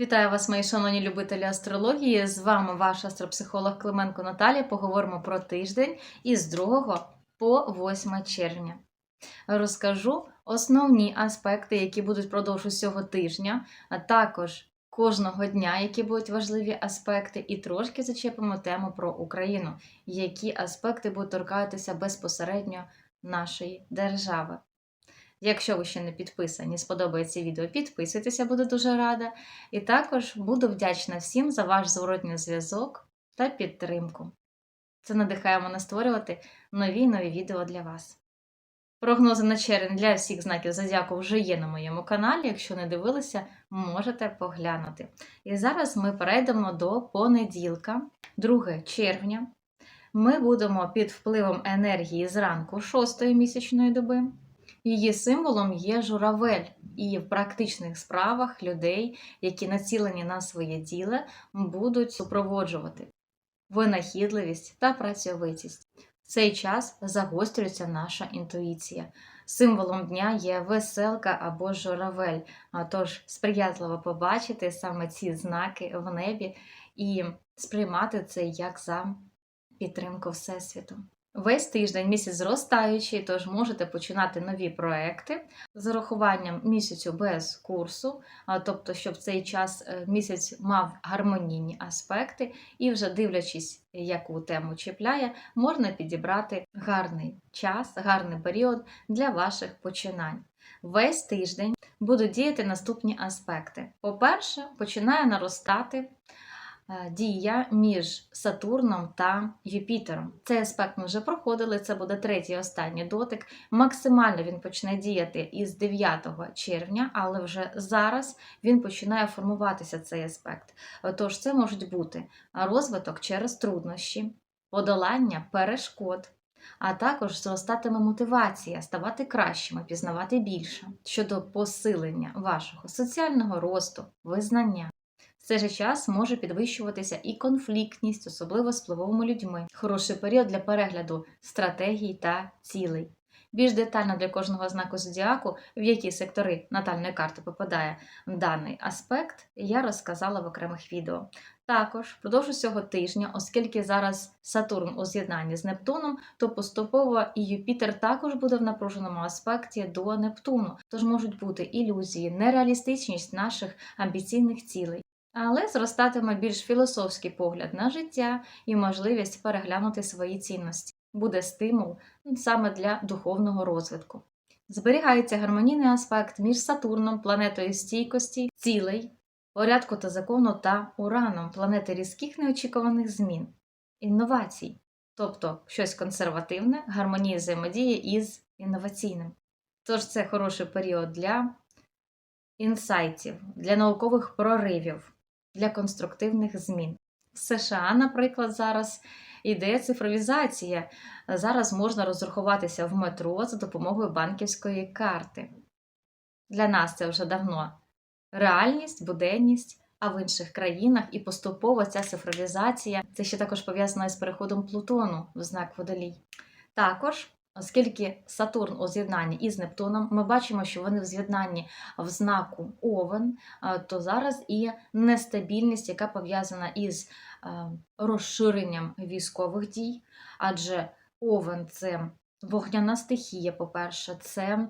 Вітаю вас, мої шановні любителі астрології. З вами ваш астропсихолог Клименко Наталія. Поговоримо про тиждень із 2 по 8 червня. Розкажу основні аспекти, які будуть впродовж усього тижня, а також кожного дня, які будуть важливі аспекти, і трошки зачепимо тему про Україну, які аспекти будуть торкатися безпосередньо нашої держави. Якщо ви ще не підписані, сподобається відео, підписуйтеся, буду дуже рада. І також буду вдячна всім за ваш зворотній зв'язок та підтримку. Це надихає мене створювати нові нові відео для вас. Прогнози на червень для всіх знаків зодіаку вже є на моєму каналі. Якщо не дивилися, можете поглянути. І зараз ми перейдемо до понеділка, 2 червня. Ми будемо під впливом енергії зранку 6 місячної доби. Її символом є журавель, і в практичних справах людей, які націлені на своє діло, будуть супроводжувати винахідливість та працьовитість. В цей час загострюється наша інтуїція. Символом дня є веселка або журавель, тож сприятливо побачити саме ці знаки в небі і сприймати це як за підтримку Всесвіту. Весь тиждень місяць зростаючий, тож можете починати нові проекти з урахуванням місяцю без курсу, тобто, щоб цей час е, місяць мав гармонійні аспекти, і вже дивлячись, яку тему чіпляє, можна підібрати гарний час, гарний період для ваших починань. Весь тиждень будуть діяти наступні аспекти. По-перше, починає наростати дія між Сатурном та Юпітером. Цей аспект ми вже проходили, це буде третій останній дотик. Максимально він почне діяти із 9 червня, але вже зараз він починає формуватися цей аспект. Тож це можуть бути розвиток через труднощі, подолання перешкод. А також зростатиме мотивація ставати кращими, пізнавати більше щодо посилення вашого соціального росту, визнання. Цей же час може підвищуватися і конфліктність, особливо з впливовими людьми. Хороший період для перегляду стратегій та цілей. Більш детально для кожного знаку зодіаку, в які сектори натальної карти попадає даний аспект, я розказала в окремих відео. Також впродовж цього тижня, оскільки зараз Сатурн у з'єднанні з Нептуном, то поступово і Юпітер також буде в напруженому аспекті до Нептуну, тож можуть бути ілюзії, нереалістичність наших амбіційних цілей. Але зростатиме більш філософський погляд на життя і можливість переглянути свої цінності. Буде стимул саме для духовного розвитку. Зберігається гармонійний аспект між Сатурном, планетою стійкості, цілей, порядку та закону та Ураном, планети різких неочікуваних змін, інновацій, тобто щось консервативне, гармонії взаємодії із інноваційним. Тож це хороший період для інсайтів, для наукових проривів, для конструктивних змін. В США, наприклад, зараз іде цифровізація. Зараз можна розрахуватися в метро за допомогою банківської карти. Для нас це вже давно реальність, буденність, а в інших країнах і поступово ця цифровізація це ще також пов'язано із переходом Плутону в знак водолій. Також, оскільки Сатурн у з'єднанні із Нептуном, ми бачимо, що вони в з'єднанні в знаку Овен, то зараз і нестабільність, яка пов'язана із розширенням військових дій, адже Овен це вогняна стихія, по-перше, це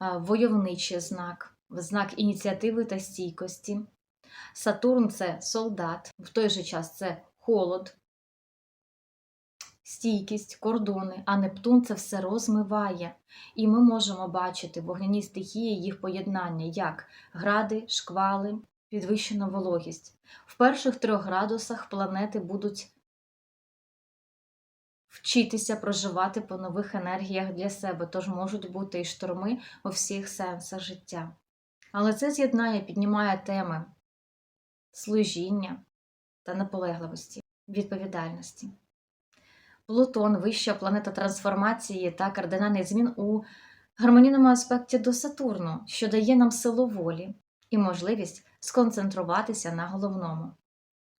войовничий знак знак ініціативи та стійкості. Сатурн це солдат, в той же час це холод, стійкість, кордони, а Нептун це все розмиває. І ми можемо бачити вогняні стихії, їх поєднання, як гради, шквали, підвищена вологість. В перших трьох градусах планети будуть вчитися проживати по нових енергіях для себе, тож можуть бути і шторми у всіх сенсах життя. Але це з'єднання піднімає теми служіння та наполегливості, відповідальності. Плутон вища планета трансформації та кардинальних змін у гармонійному аспекті до Сатурну, що дає нам силу волі і можливість сконцентруватися на головному.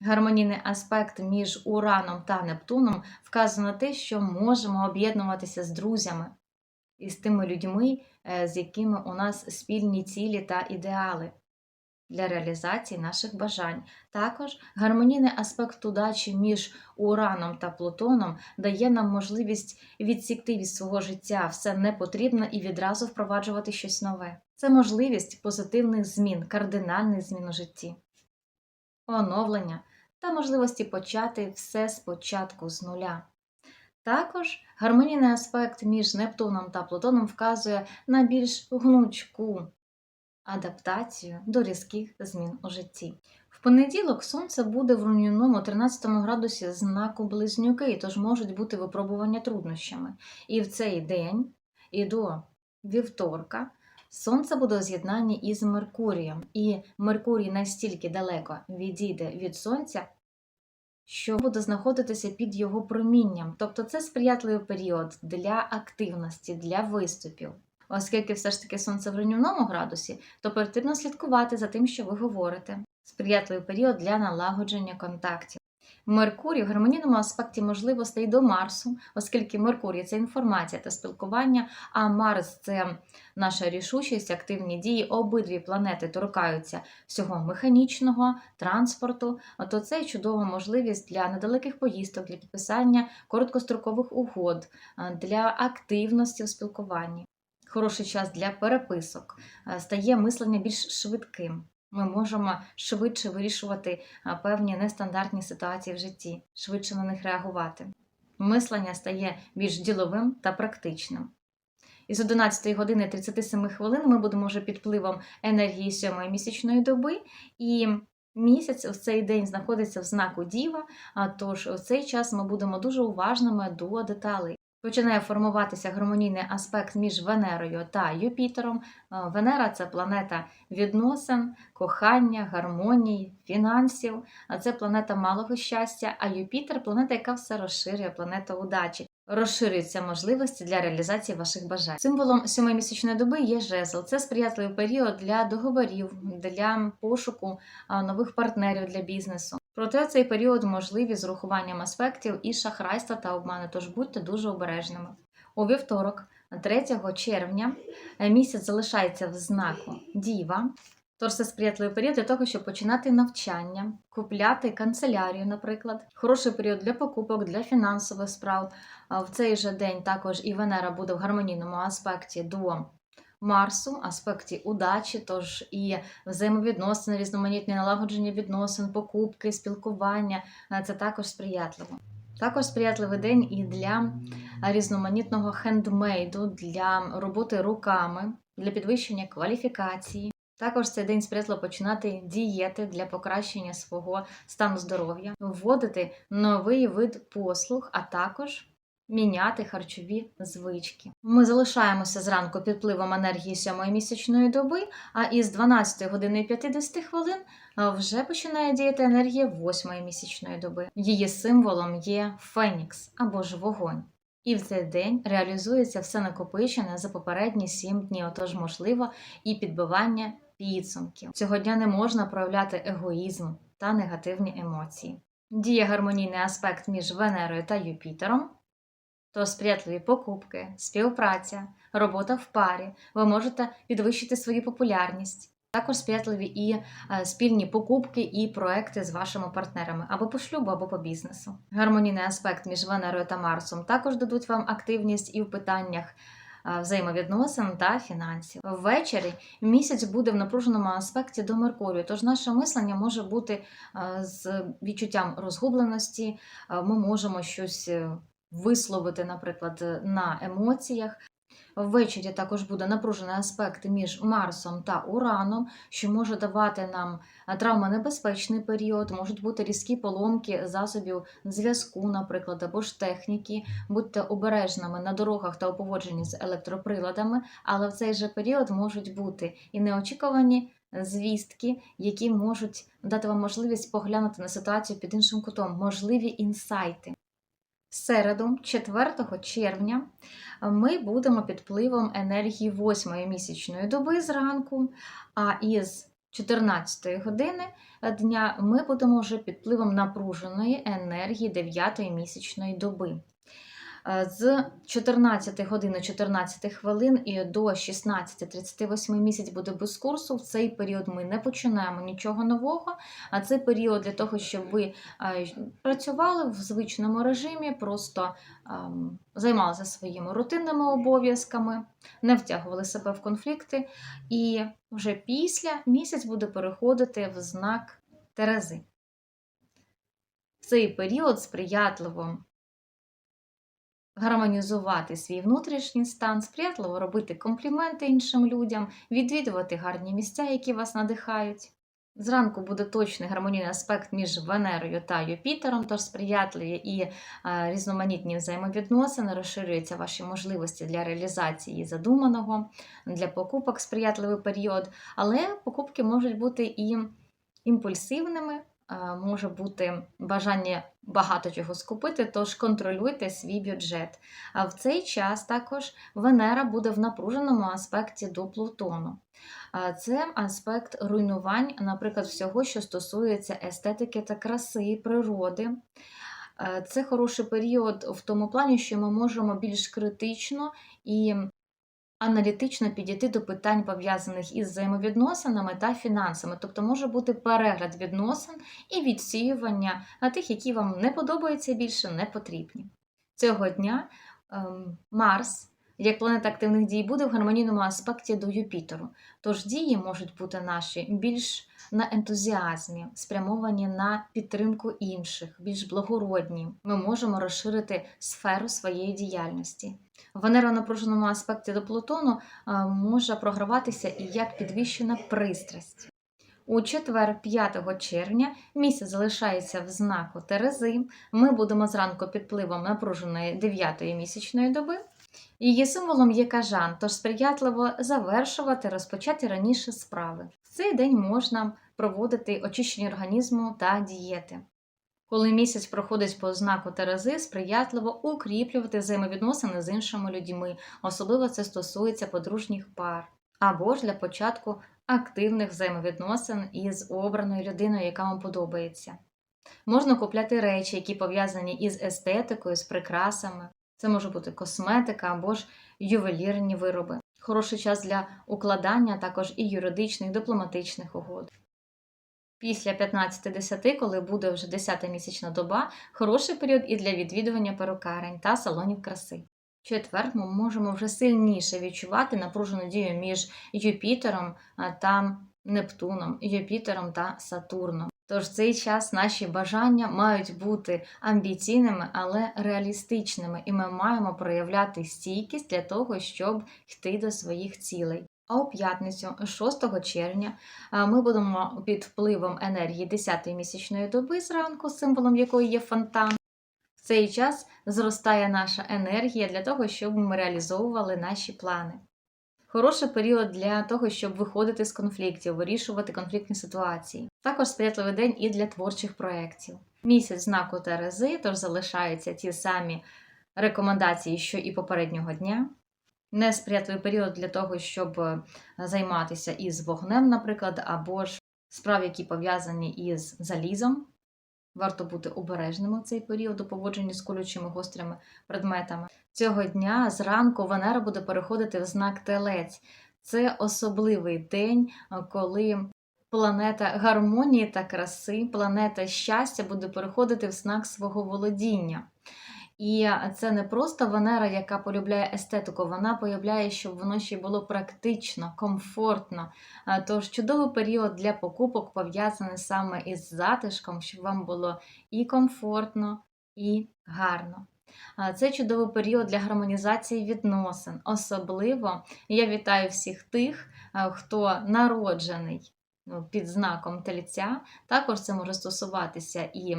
Гармонійний аспект між Ураном та Нептуном вказує на те, що можемо об'єднуватися з друзями і з тими людьми, з якими у нас спільні цілі та ідеали. Для реалізації наших бажань. Також гармонійний аспект удачі між Ураном та Плутоном дає нам можливість відсікти від свого життя все непотрібне і відразу впроваджувати щось нове. Це можливість позитивних змін, кардинальних змін у житті, оновлення та можливості почати все спочатку з нуля. Також гармонійний аспект між Нептуном та Плутоном вказує на більш гнучку адаптацію до різких змін у житті. В понеділок сонце буде в руйнівному 13 градусі знаку близнюки, тож можуть бути випробування труднощами. І в цей день, і до вівторка, сонце буде у з'єднанні із Меркурієм, і Меркурій настільки далеко відійде від сонця, що буде знаходитися під його промінням. Тобто це сприятливий період для активності, для виступів. Оскільки все ж таки сонце в руйнівному градусі, то потрібно слідкувати за тим, що ви говорите. Сприятливий період для налагодження контактів. Меркурій в гармонійному аспекті можливостей до Марсу, оскільки Меркурій це інформація та спілкування, а Марс це наша рішучість, активні дії. Обидві планети торкаються всього механічного, транспорту, то це чудова можливість для недалеких поїздок, для підписання короткострокових угод, для активності у спілкуванні. Хороший час для переписок, стає мислення більш швидким. Ми можемо швидше вирішувати певні нестандартні ситуації в житті, швидше на них реагувати. Мислення стає більш діловим та практичним. Із 11 години 37 хвилин ми будемо вже під впливом енергії сьомої місячної доби, і місяць в цей день знаходиться в знаку Діва, тож в цей час ми будемо дуже уважними до деталей. Починає формуватися гармонійний аспект між Венерою та Юпітером. Венера це планета відносин, кохання, гармонії, фінансів. А це планета малого щастя. А Юпітер планета, яка все розширює, планета удачі. Розширюються можливості для реалізації ваших бажань. Символом сьомимісячної доби є жезл. Це сприятливий період для договорів, для пошуку нових партнерів для бізнесу. Проте цей період можливий з урахуванням аспектів і шахрайства та обману, тож будьте дуже обережними. У вівторок, 3 червня, місяць залишається в знаку Діва. Тож це сприятливий період для того, щоб починати навчання, купляти канцелярію, наприклад. Хороший період для покупок, для фінансових справ. В цей же день також і Венера буде в гармонійному аспекті до Марсу, аспекті удачі, тож і взаємовідносини, різноманітні налагодження відносин, покупки, спілкування це також сприятливо. Також сприятливий день і для різноманітного хендмейду, для роботи руками, для підвищення кваліфікації. Також цей день сприятливо починати дієти для покращення свого стану здоров'я, вводити новий вид послуг, а також міняти харчові звички. Ми залишаємося зранку під впливом енергії сьомої місячної доби, а із 12 години 50 хвилин вже починає діяти енергія восьмої місячної доби. Її символом є Фенікс або ж вогонь. І в цей день реалізується все накопичене за попередні сім днів, отож, можливо, і підбивання підсумків. Цього дня не можна проявляти егоїзм та негативні емоції. Діє гармонійний аспект між Венерою та Юпітером то сприятливі покупки, співпраця, робота в парі, ви можете підвищити свою популярність. Також сприятливі і спільні покупки і проекти з вашими партнерами або по шлюбу, або по бізнесу. Гармонійний аспект між Венерою та Марсом також дадуть вам активність і в питаннях е, взаємовідносин та фінансів. Ввечері місяць буде в напруженому аспекті до Меркурію, тож наше мислення може бути з відчуттям розгубленості, ми можемо щось висловити, наприклад, на емоціях. Ввечері також буде напружений аспект між Марсом та Ураном, що може давати нам травмонебезпечний період, можуть бути різкі поломки засобів зв'язку, наприклад, або ж техніки. Будьте обережними на дорогах та у поводженні з електроприладами, але в цей же період можуть бути і неочікувані звістки, які можуть дати вам можливість поглянути на ситуацію під іншим кутом, можливі інсайти середу, 4 червня, ми будемо під впливом енергії 8 місячної доби зранку, а із 14 години дня ми будемо вже під впливом напруженої енергії 9 місячної доби. Е, З 14 години 14 хвилин і до 16.38 місяць буде без курсу. В цей період ми не починаємо нічого нового. А це період для того, щоб ви е, працювали в звичному режимі, просто ем, займалися своїми рутинними обов'язками, не втягували себе в конфлікти. І вже після місяць буде переходити в знак Терези. Цей період сприятливо гармонізувати свій внутрішній стан, сприятливо робити компліменти іншим людям, відвідувати гарні місця, які вас надихають. Зранку буде точний гармонійний аспект між Венерою та Юпітером, тож сприятливі і е, різноманітні взаємовідносини, розширюються ваші можливості для реалізації задуманого, для покупок сприятливий період, але покупки можуть бути і імпульсивними, може бути бажання багато чого скупити, тож контролюйте свій бюджет. А в цей час також Венера буде в напруженому аспекті до Плутону. Це аспект руйнувань, наприклад, всього, що стосується естетики та краси, природи. Е, Це хороший період в тому плані, що ми можемо більш критично і аналітично підійти до питань, пов'язаних із взаємовідносинами та фінансами. Тобто може бути перегляд відносин і відсіювання на тих, які вам не подобаються більше не потрібні. Цього дня ем, Марс, як планета активних дій, буде в гармонійному аспекті до Юпітеру. Тож дії можуть бути наші більш на ентузіазмі, спрямовані на підтримку інших, більш благородні. Ми можемо розширити сферу своєї діяльності. Венера в напруженому аспекті до Плутону е, може програватися і як підвищена пристрасть. У четвер, 5 червня, місяць залишається в знаку Терези. Ми будемо зранку під впливом напруженої 9-ї місячної доби. Її символом є кажан, тож сприятливо завершувати розпочаті раніше справи. В цей день можна проводити очищення організму та дієти. Коли місяць проходить по знаку Терези, сприятливо укріплювати взаємовідносини з іншими людьми, особливо це стосується подружніх пар, або ж для початку активних взаємовідносин із обраною людиною, яка вам подобається. Можна купляти речі, які пов'язані із естетикою, з прикрасами. Це може бути косметика або ж ювелірні вироби. Хороший час для укладання також і юридичних, дипломатичних угод. Після 15.10, коли буде вже 10 місячна доба, хороший період і для відвідування перукарень та салонів краси. В четвер ми можемо вже сильніше відчувати напружену дію між Юпітером та Нептуном, Юпітером та Сатурном. Тож в цей час наші бажання мають бути амбіційними, але реалістичними, і ми маємо проявляти стійкість для того, щоб йти до своїх цілей. А у п'ятницю, 6 червня, ми будемо під впливом енергії 10-ї місячної доби зранку, символом якої є фонтан. В цей час зростає наша енергія для того, щоб ми реалізовували наші плани. Хороший період для того, щоб виходити з конфліктів, вирішувати конфліктні ситуації. Також сприятливий день і для творчих проєктів. Місяць знаку Терези, тож залишаються ті самі рекомендації, що і попереднього дня. Несприятливий період для того, щоб е, займатися із вогнем, наприклад, або ж справ, які пов'язані із залізом. Варто бути обережним у цей період у поводженні з колючими гострими предметами. Цього дня зранку Венера буде переходити в знак Телець. Це особливий день, коли планета гармонії та краси, планета щастя буде переходити в знак свого володіння. І це не просто Венера, яка полюбляє естетику, вона полюбляє, щоб воно ще було практично, комфортно. Тож чудовий період для покупок пов'язаний саме із затишком, щоб вам було і комфортно, і гарно. Це чудовий період для гармонізації відносин. Особливо я вітаю всіх тих, хто народжений ну, під знаком тельця. Також це може стосуватися і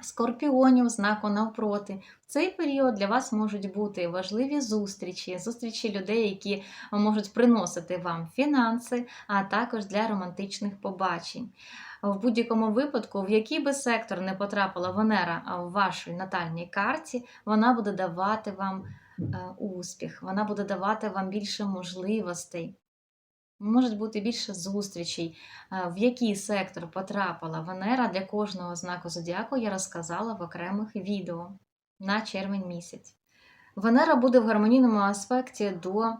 скорпіонів, знаку навпроти. В цей період для вас можуть бути важливі зустрічі, зустрічі людей, які можуть приносити вам фінанси, а також для романтичних побачень. В будь-якому випадку, в який би сектор не потрапила Венера в вашій натальній карті, вона буде давати вам е, успіх, вона буде давати вам більше можливостей. Можуть бути більше зустрічей, Е, в який сектор потрапила Венера для кожного знаку зодіаку я розказала в окремих відео. на червень місяць. Венера буде в гармонійному аспекті до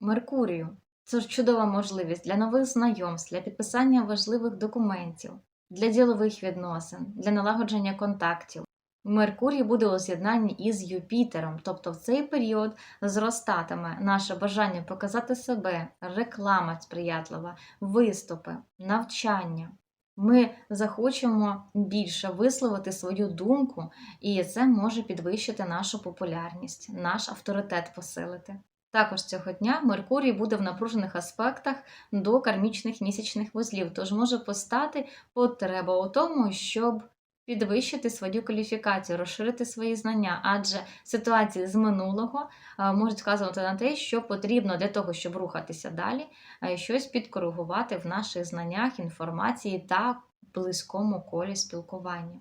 Меркурію. Це ж чудова можливість для нових знайомств, для підписання важливих документів, для ділових відносин, для налагодження контактів. Меркурій буде у з'єднанні із Юпітером, тобто в цей період зростатиме наше бажання показати себе, реклама сприятлива, виступи, навчання. Ми захочемо більше висловити свою думку, і це може підвищити нашу популярність, наш авторитет посилити. Також цього дня Меркурій буде в напружених аспектах до кармічних місячних вузлів, тож може постати потреба у тому, щоб підвищити свою кваліфікацію, розширити свої знання, адже ситуації з минулого можуть вказувати на те, що потрібно для того, щоб рухатися далі, щось підкоригувати в наших знаннях, інформації та близькому колі спілкування.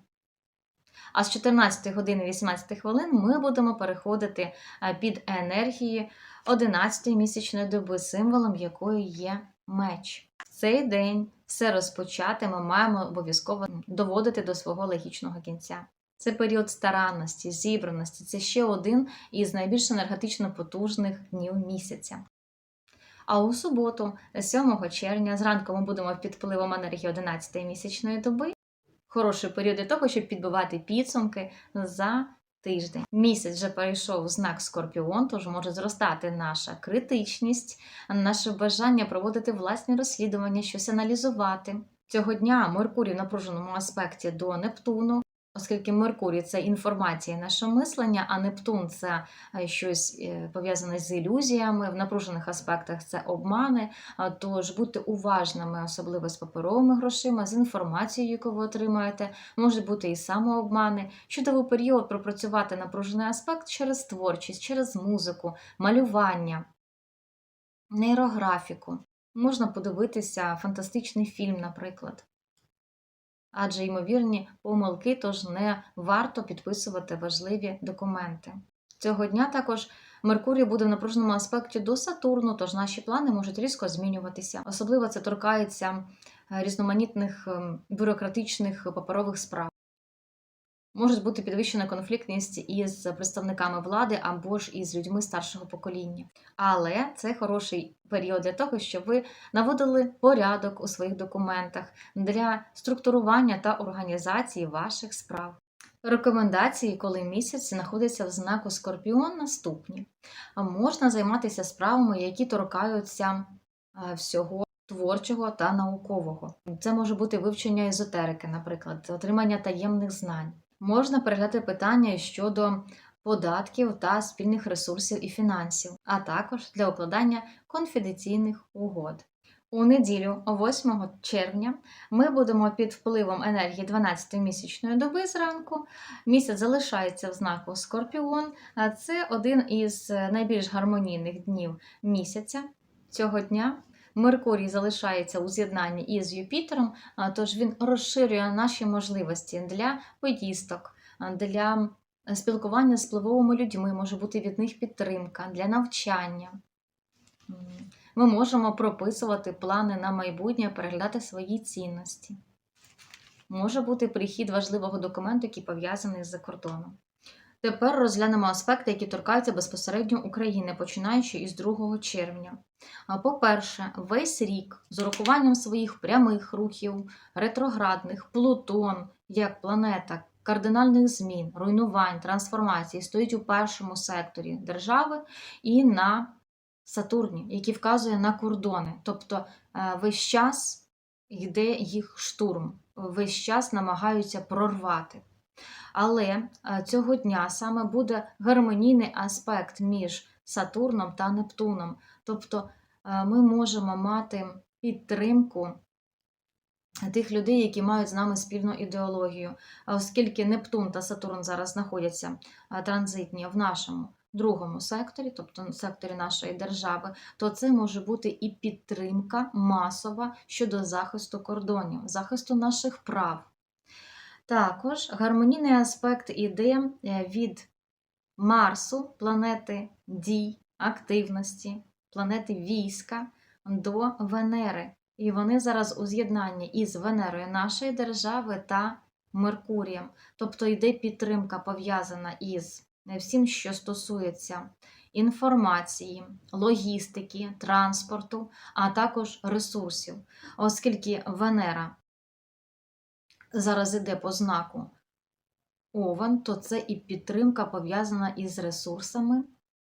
А з 14 години 18 хвилин ми будемо переходити під енергії 11 місячної доби, символом якої є меч. Цей день все розпочати ми маємо обов'язково доводити до свого логічного кінця. Це період старанності, зібраності. Це ще один із найбільш енергетично потужних днів місяця. А у суботу, 7 червня, зранку ми будемо під впливом енергії 11 місячної доби. Хороший період для того, щоб підбивати підсумки за тиждень. Місяць вже перейшов знак Скорпіон, тож може зростати наша критичність, наше бажання проводити власні розслідування, щось аналізувати. Цього дня Меркурій в напруженому аспекті до Нептуну. Оскільки Меркурій це інформація, наше мислення, а Нептун це е, щось е, пов'язане з ілюзіями, в напружених аспектах це обмани. Тож будьте уважними, особливо з паперовими грошима, з інформацією, яку ви отримаєте, можуть бути і самообмани. Чудовий період пропрацювати напружений аспект через творчість, через музику, малювання, нейрографіку. Можна подивитися фантастичний фільм, наприклад адже ймовірні помилки, тож не варто підписувати важливі документи. Цього дня також Меркурій буде в напруженому аспекті до Сатурну, тож наші плани можуть різко змінюватися. Особливо це торкається е, різноманітних ем, бюрократичних паперових справ. Може бути підвищена конфліктність із представниками влади або ж із людьми старшого покоління. Але це хороший період для того, щоб ви наводили порядок у своїх документах для структурування та організації ваших справ. Рекомендації, коли місяць знаходиться в знаку Скорпіон, наступні. Можна займатися справами, які торкаються е, всього творчого та наукового. Це може бути вивчення езотерики, наприклад, отримання таємних знань. Можна переглядати питання щодо податків та спільних ресурсів і фінансів, а також для укладання конфіденційних угод. У неділю, 8 червня, ми будемо під впливом енергії 12-місячної доби зранку. Місяць залишається в знаку Скорпіон. Це один із найбільш гармонійних днів місяця цього дня. Меркурій залишається у з'єднанні із Юпітером, тож він розширює наші можливості для поїздок, для спілкування з впливовими людьми, може бути від них підтримка, для навчання. Ми можемо прописувати плани на майбутнє, переглядати свої цінності. Може бути прихід важливого документу, який пов'язаний з кордоном. Тепер розглянемо аспекти, які торкаються безпосередньо України, починаючи із 2 червня. По-перше, весь рік з урахуванням своїх прямих рухів, ретроградних, Плутон як планета кардинальних змін, руйнувань, трансформацій стоїть у першому секторі держави і на Сатурні, який вказує на кордони. Тобто е, весь час йде їх штурм, весь час намагаються прорвати. Але е, цього дня саме буде гармонійний аспект між Сатурном та Нептуном. Тобто е, ми можемо мати підтримку тих людей, які мають з нами спільну ідеологію. Оскільки Нептун та Сатурн зараз знаходяться е, транзитні в нашому другому секторі, тобто секторі нашої держави, то це може бути і підтримка масова щодо захисту кордонів, захисту наших прав. Також гармонійний аспект іде е, від Марсу, планети дій, активності, планети війська до Венери. І вони зараз у з'єднанні із Венерою нашої держави та Меркурієм. Тобто йде підтримка пов'язана із всім, що стосується інформації, логістики, транспорту, а також ресурсів, оскільки Венера зараз іде по знаку Овен, то це і підтримка пов'язана із ресурсами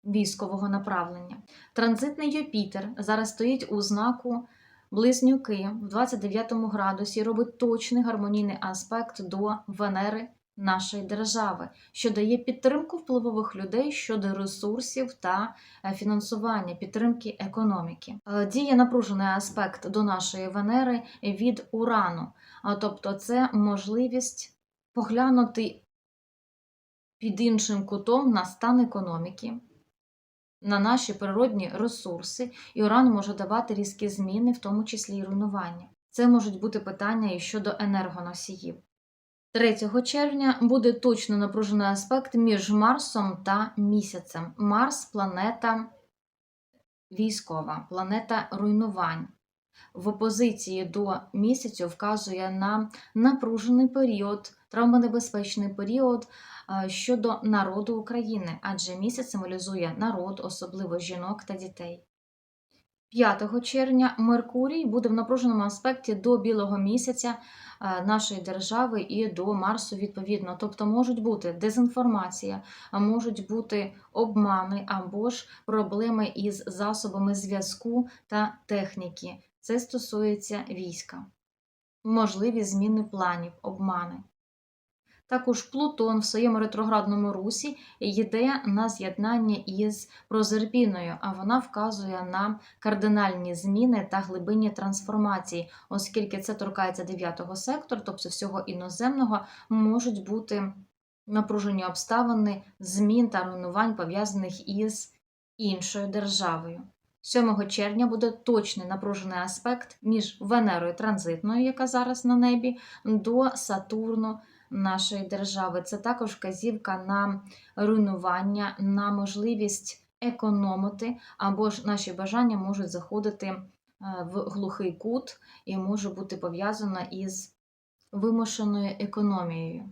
військового направлення. Транзитний Юпітер зараз стоїть у знаку Близнюки в 29 градусі, робить точний гармонійний аспект до Венери нашої держави, що дає підтримку впливових людей щодо ресурсів та е, фінансування, підтримки економіки. Е, Діє напружений аспект до нашої Венери від Урану, тобто це можливість поглянути під іншим кутом на стан економіки, на наші природні ресурси, і Уран може давати різкі зміни, в тому числі і руйнування. Це можуть бути питання і щодо енергоносіїв. 3 червня буде точно напружений аспект між Марсом та місяцем. Марс планета військова, планета руйнувань. В опозиції до місяцю вказує на напружений період, травмонебезпечний період е, щодо народу України, адже місяць символізує народ, особливо жінок та дітей. 5 червня Меркурій буде в напруженому аспекті до білого місяця нашої держави і до Марсу відповідно. Тобто можуть бути дезінформація, можуть бути обмани або ж проблеми із засобами зв'язку та техніки. Це стосується війська, можливі зміни планів, обмани. Також Плутон в своєму ретроградному русі йде на з'єднання із Прозерпіною, а вона вказує на кардинальні зміни та глибинні трансформації, оскільки це торкається 9 сектору, тобто всього іноземного, можуть бути напружені обставини змін та руйнувань, пов'язаних із іншою державою. 7 червня буде точний напружений аспект між Венерою транзитною, яка зараз на небі, до Сатурну нашої держави. Це також вказівка на руйнування, на можливість економити, або ж наші бажання можуть заходити е, в глухий кут і може бути пов'язана із вимушеною економією.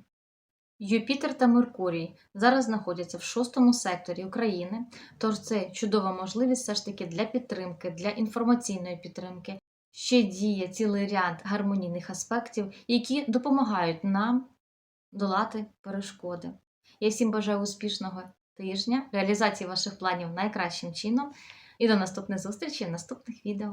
Юпітер та Меркурій зараз знаходяться в шостому секторі України, тож це чудова можливість все ж таки для підтримки, для інформаційної підтримки. Ще діє цілий ряд гармонійних аспектів, які допомагають нам долати перешкоди. Я всім бажаю успішного тижня, реалізації ваших планів найкращим чином і до наступних зустрічей в наступних відео.